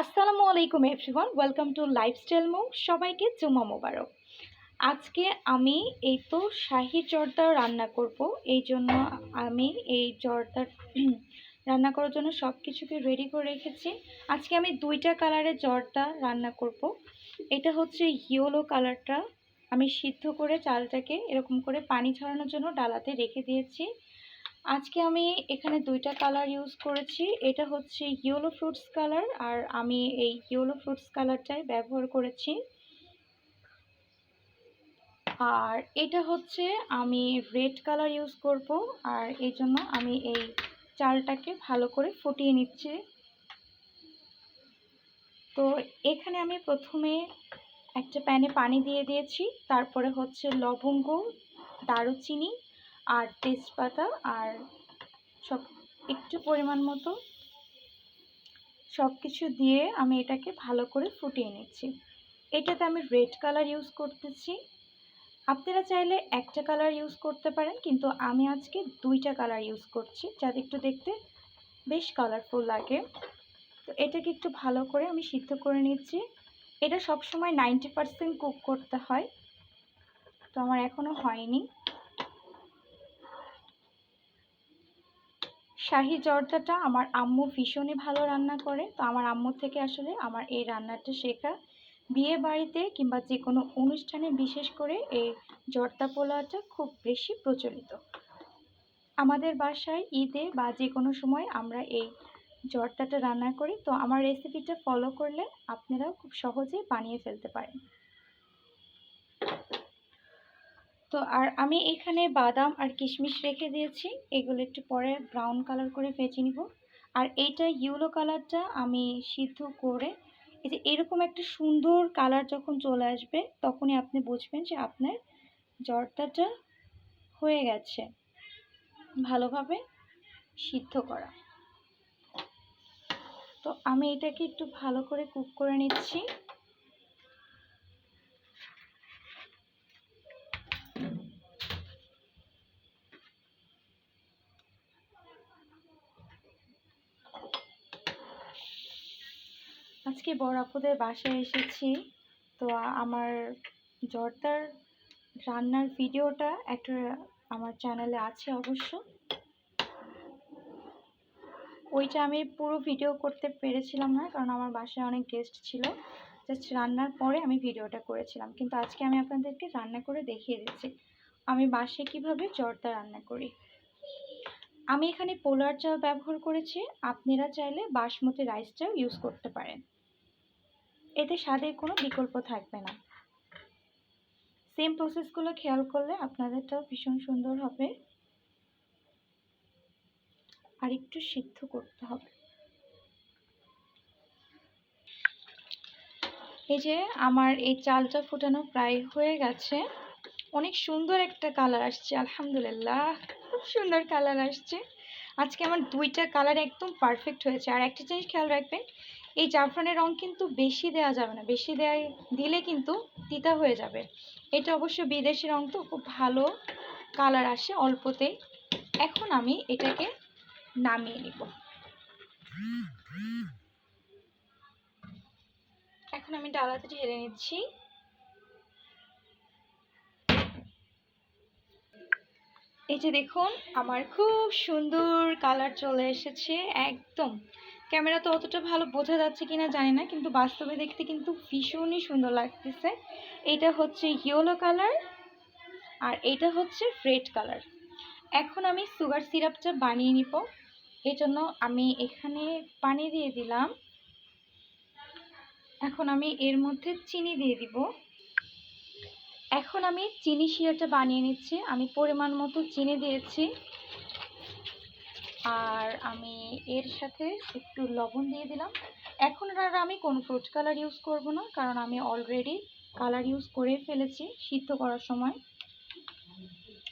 আসসালামু আলাইকুম everyone welcome to lifestyle মো সবাইকে জুমা মোবারক। আজকে আমি এই তো শাহি জর্দা রান্না করব, এই জন্য আমি এই জর্দা রান্না করার জন্য সব কিছুকে রেডি করে রেখেছি। আজকে আমি দুইটা কালারের জর্দা রান্না করব, এটা হচ্ছে ইয়েলো কালারটা আমি সিদ্ধ করে চালটাকে এরকম করে পানি ছড়ানোর জন্য ডালাতে রেখে দিয়েছি। আজকে আমি এখানে দুইটা কালার ইউজ করেছি। এটা হচ্ছে ইয়েলো ফ্রুটস কালার আর আমি এই ইয়েলো ফ্রুটস কালারটাই ব্যবহার করেছি। আর এটা হচ্ছে আমি রেড কালার ইউজ করব আর এই জন্য আমি এই চালটাকে ভালো করে ফুটিয়ে নিচ্ছি। তো এখানে আমি প্রথমে একটা প্যানে পানি দিয়ে দিয়েছি, তারপরে হচ্ছে লবঙ্গ, দারুচিনি আর তেজপাতা আর সব একটু পরিমাণ মতো সব কিছু দিয়ে আমি এটাকে ভালো করে ফুটিয়ে নিচ্ছি। এটাতে আমি রেড কালার ইউজ করতেছি। আপনারা চাইলে একটা কালার ইউজ করতে পারেন, কিন্তু আমি আজকে দুইটা কালার ইউজ করছি, যাতে একটু দেখতে বেশ কালারফুল লাগে। তো এটাকে একটু ভালো করে আমি সিদ্ধ করে নিচ্ছি। এটা সবসময় নাইনটি পারসেন্ট কুক করতে হয়। তো আমার এখনও হয়নি। শাহি জর্দাটা আমার আম্মু ভীষণই ভালো রান্না করে। তো আমার আম্মু থেকে আসলে আমার এই রান্নাটা শেখা। বিয়ে বাড়িতে কিংবা যে কোনো অনুষ্ঠানে বিশেষ করে এই জর্দা পোলাওটা খুব বেশি প্রচলিত। আমাদের বাসায় ঈদে বা যে কোনো সময় আমরা এই জর্দাটা রান্না করি। তো আমার রেসিপিটা ফলো করলে আপনারাও খুব সহজেই বানিয়ে ফেলতে পারেন। তো আর আমি এখানে বাদাম আর কিশমিশ রেখে দিয়েছি। এগুলো একটু পরে ব্রাউন কালার করে ভেজে নিব। আর এইটা ইউলো কালারটা আমি সিদ্ধ করে, এই যে এরকম একটা সুন্দর কালার যখন চলে আসবে, তখনই আপনি বুঝবেন যে আপনার জর্দাটা হয়ে গেছে। ভালোভাবে সিদ্ধ করা। তো আমি এটাকে একটু ভালো করে কুক করে নিচ্ছি। আজকে বড় আপুদের বাসায় এসেছি। তো আমার জর্দার রান্নার ভিডিওটা একটা আমার চ্যানেলে আছে অবশ্য। ওইটা আমি পুরো ভিডিও করতে পেরেছিলাম না, কারণ আমার বাসায় অনেক গেস্ট ছিল। জাস্ট রান্নার পরে আমি ভিডিওটা করেছিলাম। কিন্তু আজকে আমি আপনাদেরকে রান্না করে দেখিয়ে দিচ্ছি। আমি বাসায় কীভাবে জর্দা রান্না করি। আমি এখানে পোলার চাল ব্যবহার করেছি। আপনারা চাইলে বাসমতি রাইসটাও ইউজ করতে পারেন। এতে স্বাদের কোনো বিকল্প থাকবে না। সেম প্রসেসগুলো খেয়াল করলে আপনাদেরটাও ভীষণ সুন্দর হবে। আর একটু সিদ্ধ করতে হবে। এই যে আমার এই চালটা ফুটানো প্রায় হয়ে গেছে। অনেক সুন্দর একটা কালার আসছে, আলহামদুলিল্লাহ। খুব সুন্দর কালার আসছে। আজকে আমার দুইটা কালার একদম পারফেক্ট হয়েছে। আর একটা জিনিস খেয়াল রাখবেন, এই জাফরানের রং কিন্তু বেশি দেওয়া যাবে না। বেশি দেয় দিলে কিন্তু তিতা হয়ে যাবে। এটা অবশ্য বিদেশি রং তো, খুব ভালো কালার আসে অল্পতেই। এখন আমি এটাকে নামিয়ে নিব। এখন আমি ডালাতে ঢেলে নিচ্ছি। এই যে দেখুন, আমার খুব সুন্দর কালার চলে এসেছে, একদম। ক্যামেরা তো অতটা ভালো বোঝা যাচ্ছে কিনা জানি না, কিন্তু বাস্তবে দেখতে কিন্তু ভীষণই সুন্দর লাগতেছে। এটা হচ্ছে ইয়েলো কালার আর এটা হচ্ছে রেড কালার এখন আমি সুগার সিরাপটা বানিয়ে নিব। এই জন্য আমি এখানে পানি দিয়ে দিলাম। এখন আমি এর মধ্যে চিনি দিয়ে দিব। এখন আমি চিনি শিরাটা বানিয়ে নিচ্ছি। আমি পরিমাণ মতো চিনি দিয়েছি। আর আমি এর সাথে একটু লবণ দিয়ে দিলাম। এখন আর আমি কোনো ফ্রুট কালার ইউজ করব না, কারণ আমি অলরেডি কালার ইউজ করে ফেলেছি সিদ্ধ করার সময়।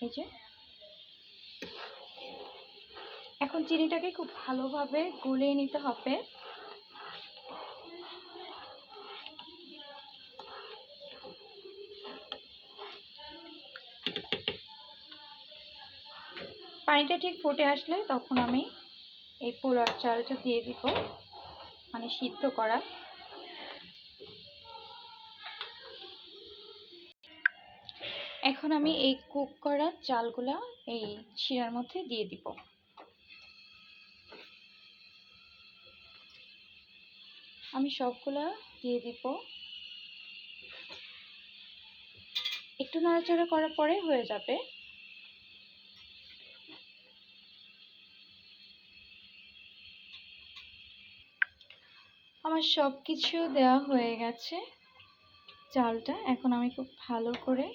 এই যে। এখন চিনিটাকে খুব ভালোভাবে গুলিয়ে নিতে হবে। পানিটা ঠিক ফুটে আসলে তখন আমি এই পোলার চালটা দিয়ে দিব মানে সিদ্ধ করা। এখন আমি এই কুক করা চালগুলা এই শিরার মধ্যে দিয়ে দিব। আমি সবগুলা দিয়ে দিব। একটু নাড়াচাড়া করার পরে হয়ে যাবে। আমার সব কিছু দেওয়া হয়ে গেছে। চালটা এখন আমি খুব ভালো করে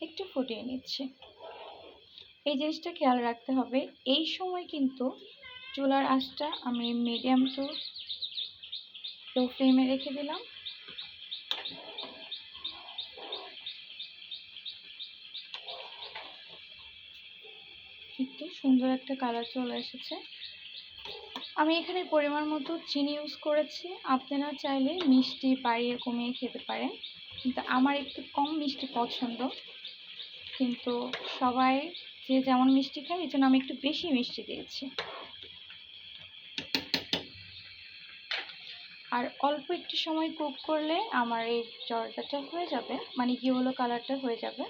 একটু ফুটিয়ে নিচ্ছি। এই জিনিসটা খেয়াল রাখতে হবে, এই সময় কিন্তু চুলার আঁচটা আমি মিডিয়াম টু লো ফ্লেমে রেখে দিলাম। একটু সুন্দর একটা কালার চলে এসেছে। আমি এখানে পরিমাণ মতো চিনি ইউজ করেছি। আপনারা চাইলে মিষ্টি বাড়িয়ে কমিয়ে খেতে পারেন। কিন্তু আমার একটু কম মিষ্টি পছন্দ। কিন্তু সবাই যে যেমন মিষ্টি খায় এই জন্য আমি একটু বেশি মিষ্টি দিয়েছি। আর অল্প একটু সময় কুক করলে আমার এই জর্দাটা হয়ে যাবে। মানে ইয়েলো কালারটা হয়ে যাবে।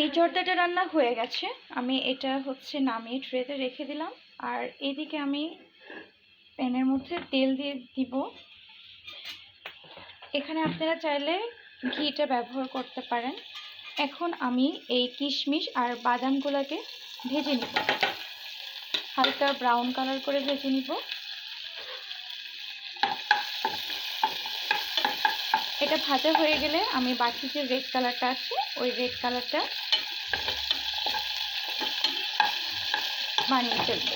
এই জর্দাটা রান্না হয়ে গেছে। আমি এটা হচ্ছে নামিয়ে ট্রেতে রেখে দিলাম। আর এদিকে আমি প্যানের মধ্যে তেল দিয়ে দিব। এখানে আপনারা চাইলে ঘিটা ব্যবহার করতে পারেন। এখন আমি এই কিশমিশ আর বাদামগুলোকে ভেজে নিব। হালকা ব্রাউন কালার করে ভেজে নিব। এটা ভাজা হয়ে গেলে আমি বাকি যে রেড কালারটা আছে, ওই রেড কালারটা বানিয়ে ফেলব।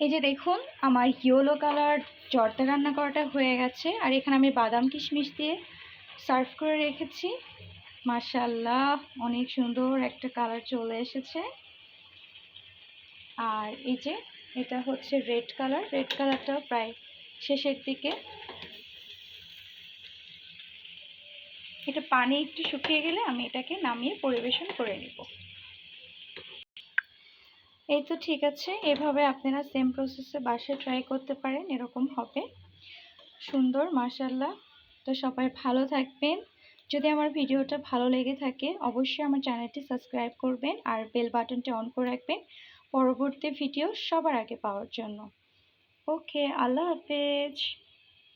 এই যে দেখুন, আমার ইয়েলো কালার জর্দা রান্না করাটা হয়ে গেছে, আর এখানে আমি বাদাম কিশমিশ দিয়ে সার্ভ করে রেখেছি। মাশাল্লাহ অনেক সুন্দর একটা কালার চলে এসেছে। আর এই যে এটা হচ্ছে রেড কালার। রেড কালারটাও প্রায় শেষের দিকে। এটা পানি একটু শুকিয়ে গেলে আমি এটাকে নামিয়ে পরিবেশন করে নিব। এই তো ঠিক আছে, এভাবে আপনারা সেম প্রসেসে বাসায় ট্রাই করতে পারেন, এরকম হবে। সুন্দর মার্শাল্লাহ তো সবাই ভালো থাকবেন। যদি আমার ভিডিওটা ভালো লেগে থাকে, অবশ্যই আমার চ্যানেলটি সাবস্ক্রাইব করবেন আর বেল বাটনটি অন করে রাখবেন। পরবর্তী ভিডিও সবার আগে পাওয়ার জন্য। ওকে আল্লাহ হাফেজ।